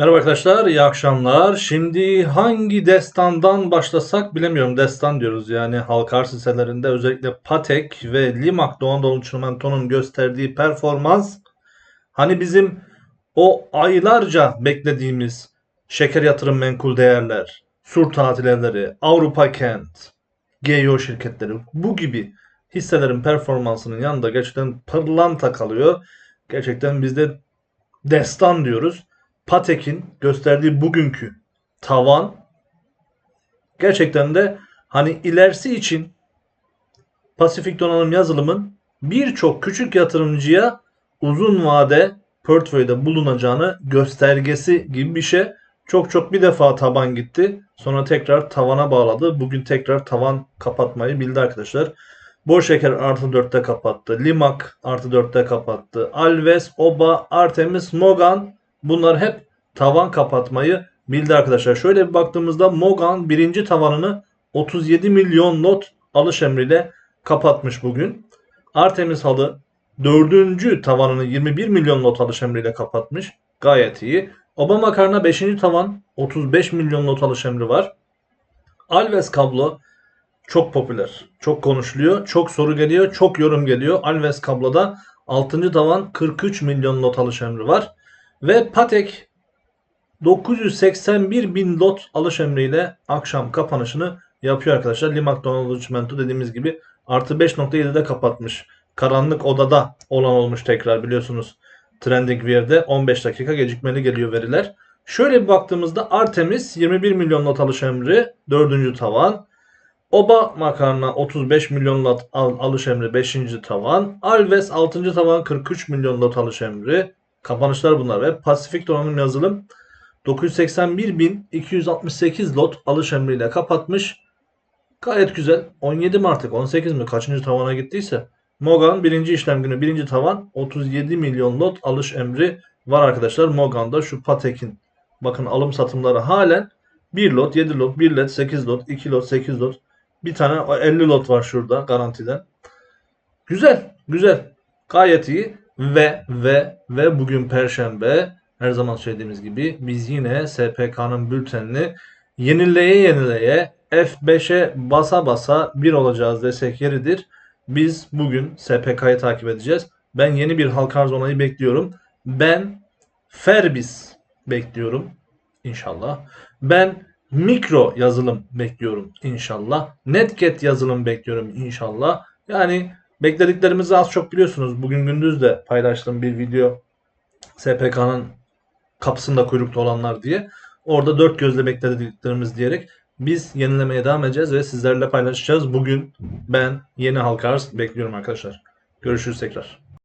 Merhaba arkadaşlar, iyi akşamlar. Şimdi hangi destandan başlasak bilemiyorum. Destan diyoruz yani halka arz hisselerinde özellikle Patek ve Limak Doğu Anadolu Çimento'nun gösterdiği performans hani bizim o aylarca beklediğimiz şeker yatırım menkul değerler, sur tatil evleri, Avrupa Kent, GEO şirketleri bu gibi hisselerin performansının yanında gerçekten pırlanta kalıyor. Gerçekten bizde destan diyoruz. Patek'in gösterdiği bugünkü tavan gerçekten de hani ilerisi için Pasifik Donanım Yazılım'ın birçok küçük yatırımcıya uzun vade portföyde bulunacağını göstergesi gibi bir şey. Çok çok bir defa taban gitti. Sonra tekrar tavana bağladı. Bugün tekrar tavan kapatmayı bildi arkadaşlar. Bor şeker artı 4'te kapattı. Limak artı 4'te kapattı. Alves, Oba, Artemis, Mogan bunlar hep tavan kapatmayı bildi arkadaşlar. Şöyle bir baktığımızda Mogan birinci tavanını 37 milyon not alış emriyle kapatmış bugün. Artemis halı dördüncü tavanını 21 milyon not alış emriyle kapatmış. Gayet iyi. Obama makarna 5. tavan 35 milyon not alış emri var. Alves kablo çok popüler. Çok konuşuluyor. Çok soru geliyor. Çok yorum geliyor. Alves kabloda 6. tavan 43 milyon not alış emri var. Ve Patek 981 bin lot alış emriyle akşam kapanışını yapıyor arkadaşlar. Limak Çimento dediğimiz gibi artı 5.7'de kapatmış. Karanlık odada olan olmuş tekrar biliyorsunuz. Trending View'de 15 dakika gecikmeli geliyor veriler. Şöyle bir baktığımızda Artemis 21 milyon lot alış emri 4. tavan. Oba makarna 35 milyon lot al- alış emri 5. tavan. Alves 6. tavan 43 milyon lot alış emri. Kapanışlar bunlar ve Pasifik Donanım Yazılım 981.268 lot alış emriyle kapatmış. Gayet güzel. 17 mi artık 18 mi kaçıncı tavana gittiyse. Mogan birinci işlem günü birinci tavan 37 milyon lot alış emri var arkadaşlar. Mogan'da şu Patek'in bakın alım satımları halen 1 lot 7 lot 1 lot 8 lot 2 lot 8 lot bir tane 50 lot var şurada garantiden. Güzel güzel gayet iyi ve ve ve bugün perşembe her zaman söylediğimiz gibi biz yine SPK'nın bültenini yenileye yenileye F5'e basa basa bir olacağız desek yeridir. Biz bugün SPK'yı takip edeceğiz. Ben yeni bir halka arz onayı bekliyorum. Ben Ferbis bekliyorum inşallah. Ben mikro yazılım bekliyorum inşallah. Netcat yazılım bekliyorum inşallah. Yani beklediklerimizi az çok biliyorsunuz. Bugün gündüz de paylaştığım bir video SPK'nın kapısında kuyrukta olanlar diye. Orada dört gözle beklediklerimiz diyerek biz yenilemeye devam edeceğiz ve sizlerle paylaşacağız. Bugün ben yeni halka arz bekliyorum arkadaşlar. Görüşürüz tekrar.